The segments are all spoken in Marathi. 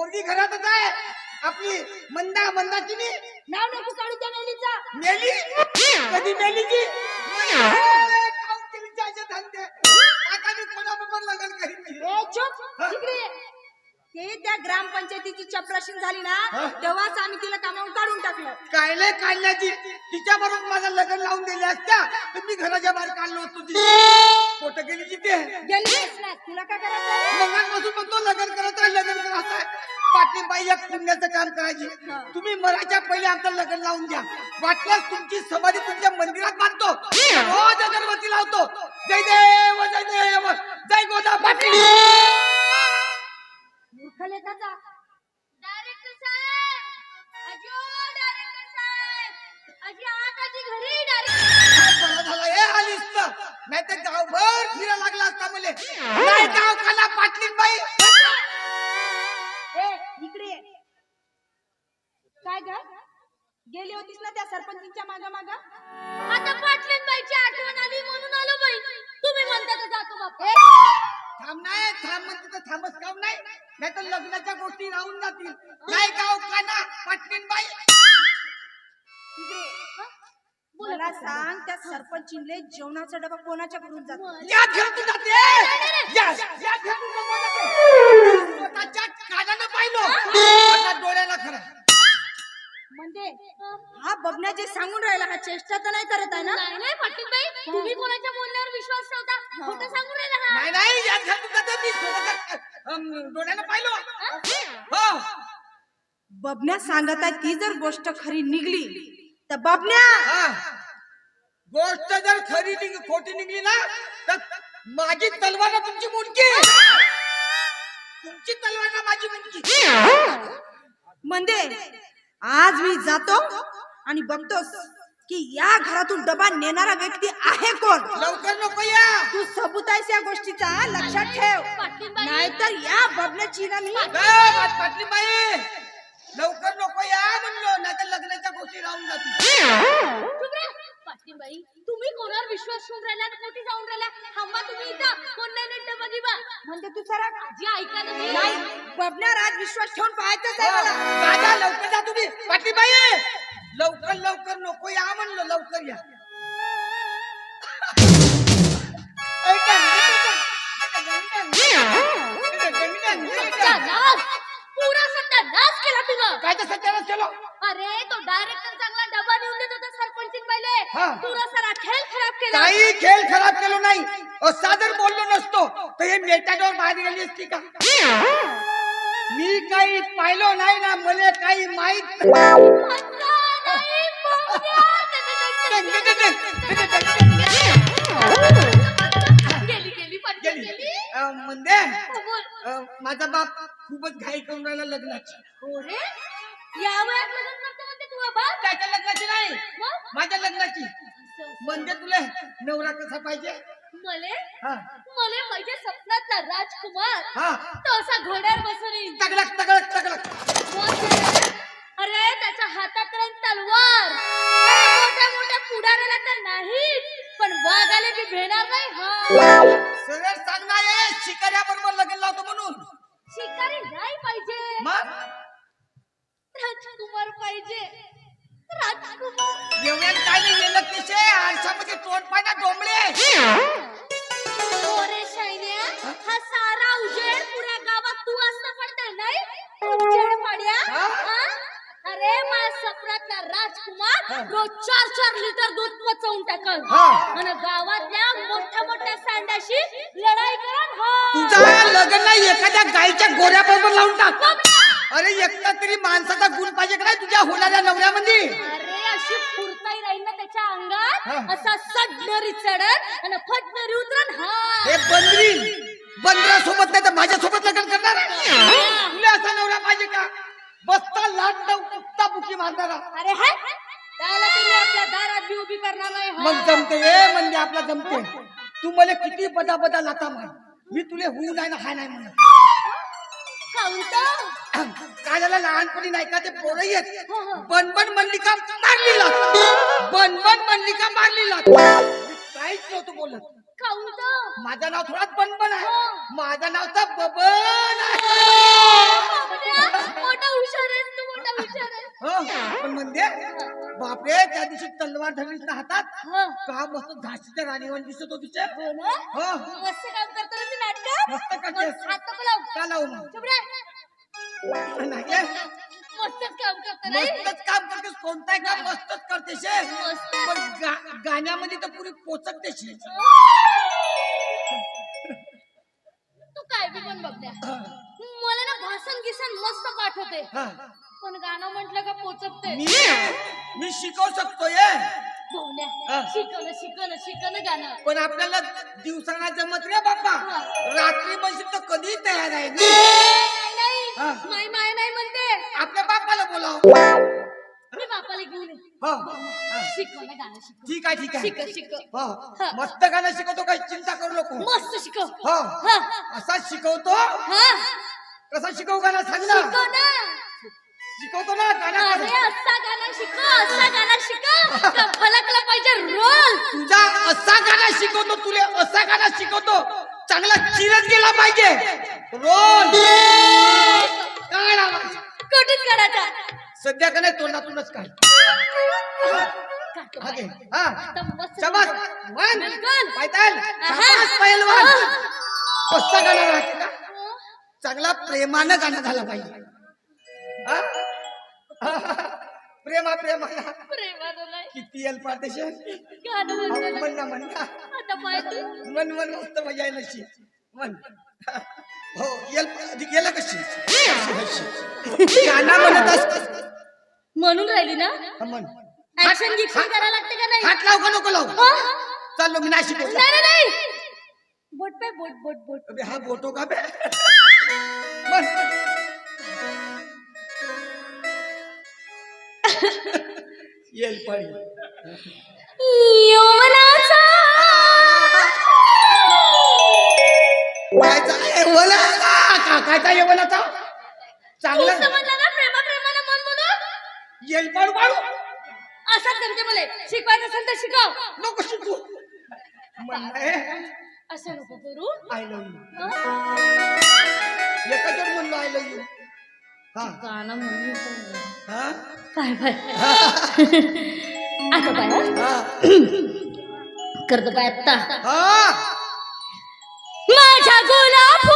पोरगी घरातच आहे. आपली मंदा मंदाकिनी नाव नको काढू त्या मेलीचा. मेली? कधी मेली की. ते त्या ग्रामपंचायतीची चपराशी झाली ना? तेव्हाच आम्ही तिला कामावून काढून टाकलं. कायले काढल्याची? तिच्या बरोबर माझं लग्न लावून दिले असत्या. तर मी घराच्या बाहेर काढलो होतो पोट गेली तिथे गेली ना तुला काय करायचं मगापासून म्हणतो लग्न करत आहे लग्न करत आहे. पाटली बाई एक पुण्याचं काम करायची. तुम्ही मराच्या पहिले आमचं लग्न लावून द्या वाटल्यास तुमची समाधी तुमच्या मंदिरात बांधतो. रोज अगरबत्ती लावतो. जय देव जय देव. जय गोदा पाटील. मूर्ख लेखाचा डायरेक्टर साहेब अजो डायरेक्टर साहेब. अजी आत आजी घरी डायरेक्टर बरं झालं. हे आलीस तर. नाही तर गावभर फिरा लागला असता मले. नाही गाव खाना पाटलीन बाई. ए इकडे ये. काय ग? गेली होतीस ना त्या सरपंचीच्या मागा मागा? आता पाटलीन बाईची आठवण आली म्हणून आलो बाई. तुम्ही म्हणता तर जातो बाप. थांब नाही थांब म्हणते तर थांबच काम नाही. नाही तर लग्नाच्या गोष्टी राहून जातील. नाही गाव खाना पाटलीन बाई. इकडे ये. मला सांग त्या सरपंचीले जेवणाचा डबा कोणाच्या घरून जातो? या घरातून जाते. या या घरातून नको जाते. स्वतःच्या कानानं पाहिलं. आता डोळ्याला खरं. म्हणजे हा बघण्या जे सांगून राहिला हा चेष्टा तर नाही करत आहे ना? नाही नाही पाटील बाई तुम्ही कोणाच्या बोलण्यावर विश्वास ठेवता? खोटं सांगून राहिला हा. नाही नाही या घरातून जाते मी. स्वतःच्या अं, डोळ्यानं पाहिलं. हो. बबन्या सांगत आहे ती जर गोष्ट खरी निघली तर बबन्या हा. गोष्ट जर खरी निघ खोटी निघली ना तर माझी तलवार ना तुमची मुंडकी. तुमची तलवार ना माझी मुंडकी. म्हणजे आज मी जातो आणि बघतोस की या घरातून डबा नेणारा व्यक्ती आहे कोण? लवकर नको या. तू सबूत आहेस या गोष्टीचा लक्षात ठेव. नाहीतर या बबण्याची ना मी पाटली बाई. लवकर नको या म्हणलो नाही तर लग्नाच्या गोष्टी राहून जातील. चुप रे. तुम्ही कोणावर विश्वास ठेवून राहिला आणि कोठी जाऊन राहिला? थांबा तुम्ही इथं. कोण नाही नेट बघी बा म्हणजे तू सरा आजी ऐका ना. नाही बबण्यावर आज विश्वास ठेवून पाहायचंच आहे हो, मला दादा लवकर जा तुम्ही. पाटली बाई लवकर लवकर नको या म्हणलो लवकर या. सत्यानाश केला तुला काय तर सत्यानाश केलो अरे तो डायरेक्टर चांगला डबा देऊन देत होता सरपंचिन पहिले हा. तुला सारा खेळ खराब केला काही खेळ खराब केलो नाही असा जर बोललो नसतो तर हे मेटाडोर बाहेर गेली असती का मी काही पाहिलो नाही ना मला काही माहीत नाही, बोंबड्या. गेली गेली पटकन गेली गेली अं, म्हणजे हो, बोल अं, माझा बाप खूपच घाई करून राहिला लग्नाची. हो रे? या वयात लग्न करतो म्हणते तू बाबा. त्याच्या लग्नाची नाही. मग? माझ्या लग्नाची. म्हणजे तुला नवरा कसा पाहिजे? मले? हा. मले पाहिजे स्वप्नातला राजकुमार हा. तो असा घोड्यावर बसून येईल. तगडक तगडक तगडक. मग अरे त्याच्या हातात राहील तलवार. मोठ्या मोठ्या पुढाऱ्याला तर नाही पण वाघाला बी भेणार नाही. हा. सरळ सांगणार शिकाऱ्या बरोबर लग्न लावतो म्हणून. शिकारी नाही पाहिजे. मग? राजकुमार पाहिजे. राजकुमार. एवढ्यात काय नाही गेलं तिचे आरशामध्ये तोंड पाहिजे डोंबळे. ओरे शायन्या हा? सारा उजेड पुऱ्या गावात तू असता पडते नाही? उजेड पाड्या हा? हा? अरे माझ्या सपनातला राजकुमार रोज चार चार लिटर दूध पचवून टाकल. हा. आणि गावातल्या एखाद्या गायच्या गोऱ्या बरोबर लावून टाक. अरे एकटा तरी माणसाचा गुण पाहिजे का नाही तुझ्या होणाऱ्या नवऱ्यामध्ये? अरे अशी फुरताई राहील ना त्याच्या अंगात? हा. असा सडनरी चढत आणि फटनरी उतरन. हा. हे बंदरी! बंदरा सोबत नाही तर माझ्या सोबत लग्न करणार तुला असा नवरा पाहिजे का? बसता लाट कुत्ता बुकी मारणारा. अरे हाय त्याला तुम्ही आपल्या दारात बी उभी करणार नाही हा. मग जमते ए म्हणजे आपला जमते तू मला किती बदा बदा लाता मार मी तुले होऊ नाही ना हाय नाही म्हणत. काय झालं लहानपणी नाही का ते पोरं येत? हो, हो. बनबन म्हणली का मारली लात बनबन म्हणली का मारली लात काहीच नव्हतं बोलत. माझं नाव थोडाच बनबन आहे. हो. माझं नाव तर बबन आहे मोठा हुशार आहेस तू मोठा हुशार आहेस हो, पण म्हणजे बापरे त्या दिवशी तलवार धरलीस ना हातात हा. का मस्त झाशीच्या राणीवर दिसत होती ते. हो ना हो मस्त काम करतो ना मी नाटकात मस्त करतेस. मस्त हात नको लावू. का लावू मग? चुप रे. नाही रे. मस्तच काम करतो नाही मस्तच काम करतेस कोणताही काम मस्तच करतेस हे. मस्त. पण गा- गाण्यामध्ये तर पुरी पोचकतेस हे. तू काय बी पण बघल्या मला ना भाषण गिसन मस्त पाठवते हा. पण गाणं म्हटलं का पोचकते मी मी शिकवू शकतोय हे. हा. शिकवलं शिकवलं शिकवलं गाणं पण आपल्याला दिवसाला जमत रे बाप्पा. रात्री म्हणशील तर कधी तयार आहे मी. नाही हा. माय माय नाही म्हणते. आपल्या बाप्पाला बोलाव. मी बापाला घेऊन येते. हो. हा. शिकवलं गाणं शिकव ठीक आहे ठीक आहे. शिकव. हो. हा. मस्त गाणं शिकवतो काही चिंता करू नको. मस्त शिकव. हो. हा. असाच शिकवतो? हा. कसा शिकवू गाणं सांग ना. शिकव ना. शिकवतो ना गाणं अरे असा गाणं शिकव असा गाणं शिकव. का फलकला पाहिजे रोल. तुझा असा गाणं शिकवतो तुले असा गाणं शिकवतो. चांगला चिरत गेला पाहिजे. रोल. काय आवाज? कुठून काढायचा सध्या का नाही तोंडातूनच काय काढतो आगे. बाहेर. हा. आता मस्त शाबास. शिकव. वन. बिलकुल. पायताल आहा. शाबास पहिलवान. आहा. कसा गाणं राहते का? चांगला प्रेमानं गाणं झालं पाहिजे. हा? प्रेमा प्रेमाला प्रेमानं नाही. किती येल पाठेशन गाणं म्हणलं ना. म्हण ना म्हण ना. आता मन मन मस्त मजा येईल अशी मन हो येल गेलं कशी? गाणं म्हणत म्हणून राहिली ना? मन ऍक्शन गिक्शन करायला लागते का नाही? हात लाव का नको लाव? हा? चाललो मी नाही, नाही बोट पे बोट बोट बोट. अबे हा बोटो का बे? मन येल पडी यवनाचा कायचा का कायचा येवलाचा तू चांगला समजला ना प्रेमा प्रेमानं मन म्हणून? येल पाडू पाडू. जमते मला शिकवायचं असेल तर शिकव. नको शिकू. असं नको करू. आय लव्ह यू हं? एका जोड म्हणलो आय लव्ह यू गाणं म्हणून हा? पाय आता पाय करतो पाय आता माझ्या गुलाब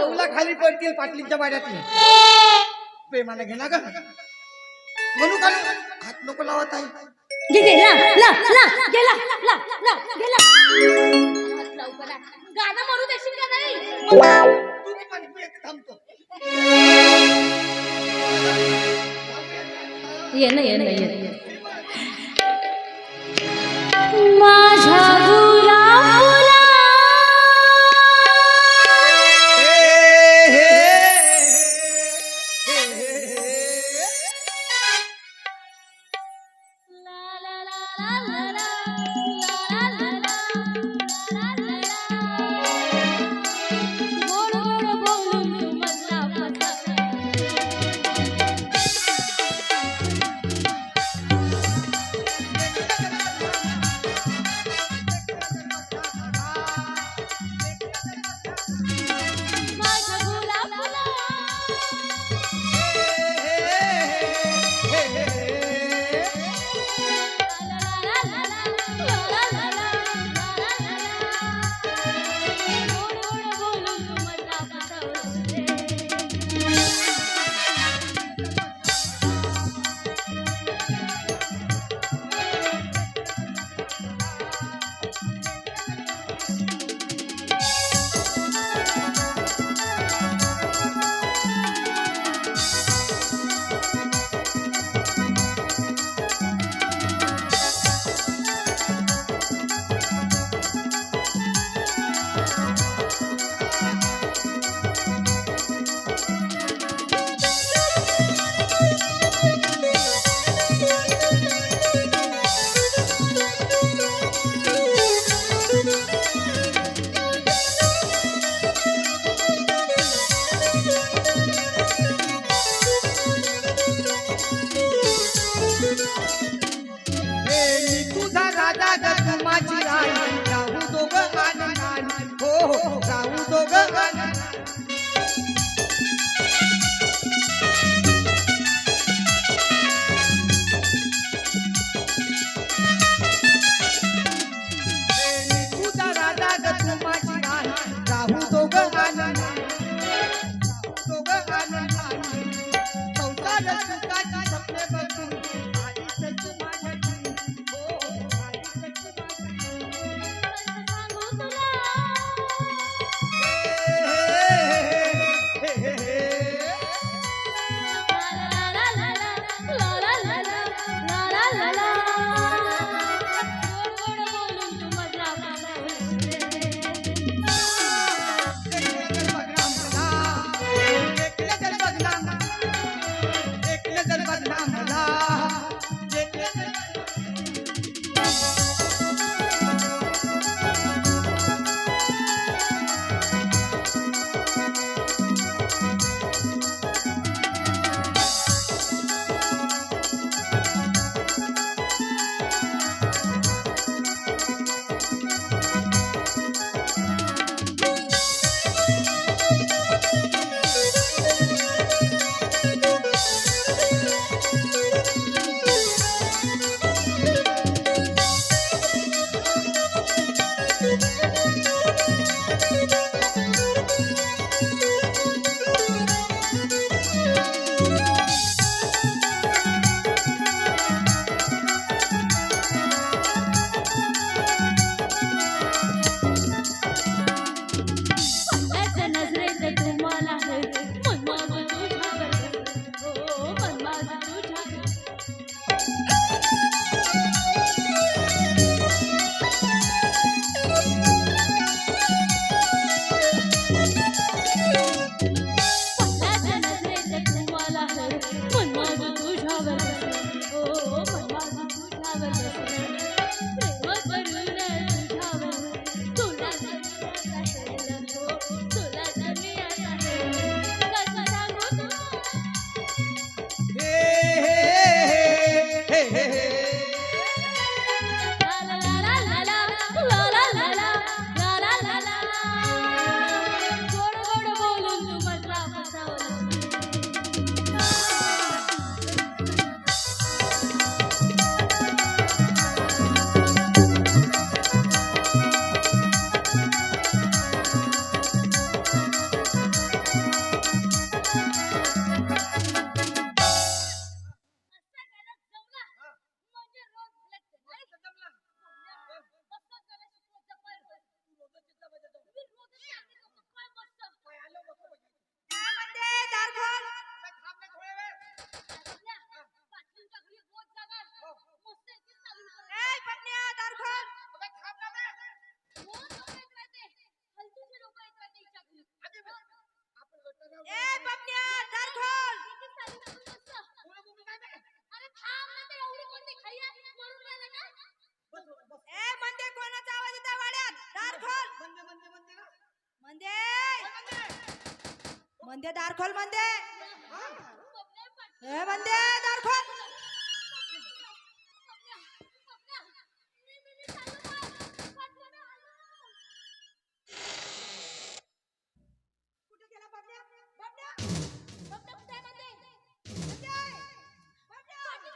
फुला खाली पडतील पाटलींच्या वाड्यातले प्रेमाने घे ना ग. म्हणू का हात नको लावत आहे का? गाणं म्हणू देशील का नाही? तू ती पण मी एक थांबतो ये ना ये ना ये माझ्या गुलाब हे, हे, हे, हे, la la la la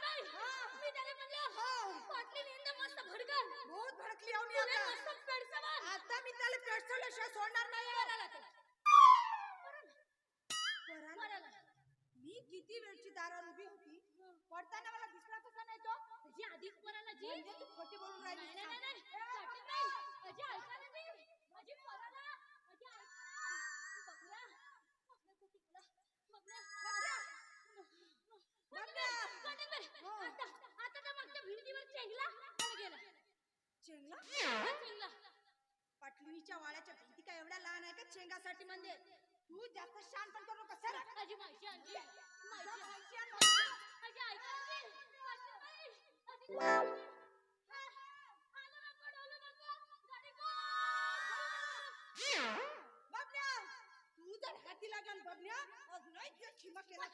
बाई, मी त्याला म्हणलं, पाटलीने एकदम मस्त भडकन. बहुत भडकली आहो मी तुला आता. मस्त पेडसवाल. आता मी त्याला सोडणार नाही किती वेळची दारावर उभी होती? पडताना मला दिसला कसा नाही तो? म्हणजे आधीच पराला जी. म्हणजे तू खोटी बोलून नाही, राहिली नाही, नाही, नाही. बाई, अजी ऐका ना मी. अजी पराला. ऐका ना. पाटील बाई, हो. आता आता त्या मागच्या भिंतीवर चेंगला गेला. चेंगला? चेंगला. पाटलीच्या वाड्याच्या भिंती काय एवढ्या लहान आहे का चेंगासाठी म्हणजे? तू जास्त शान पण करू नका. अजी माहिती आणली ऐका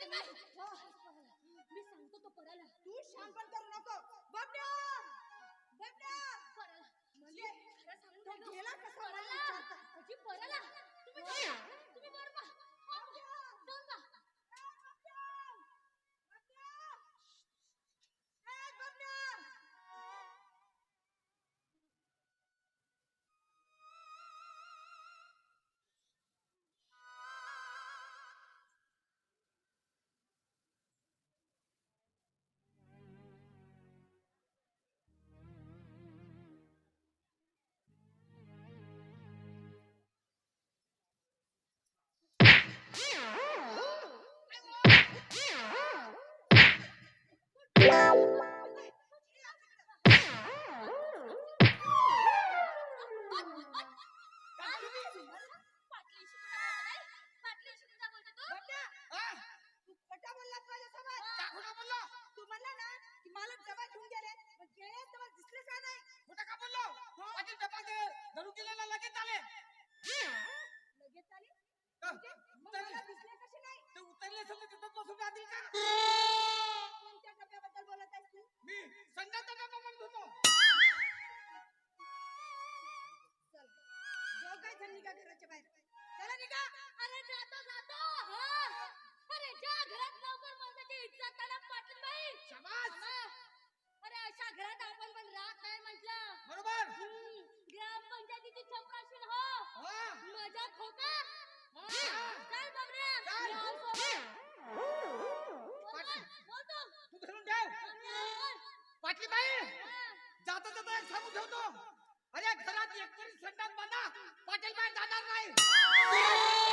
ना मी. हा, सांगतो तो पराला. तू शान पण करू नको. बबन्या बबन्या. पराला. म्हणजे खरं सांगून. गेला कसा पराला. अजी पराला. तुम्ही निघा घराच्या बाहेर. चला निघा. अरे जातो जातो. हा. अरे ज्या घरात नोकर माणसाची इज्जत त्याला पाटील बाई शाबास. अरे अशा घरात आपण पण राहत नाही म्हटलं. बरोबर. ग्रामपंचायतीची चौकशी हो. हा. मजाक हो. का हा. चल बोल तू. धरून ठेव. पाटली बाई. जाता जाता एक सांगून ठेवतो. अरे घरात एकतरी संडास बांधा पाटील बाई जाणार नाही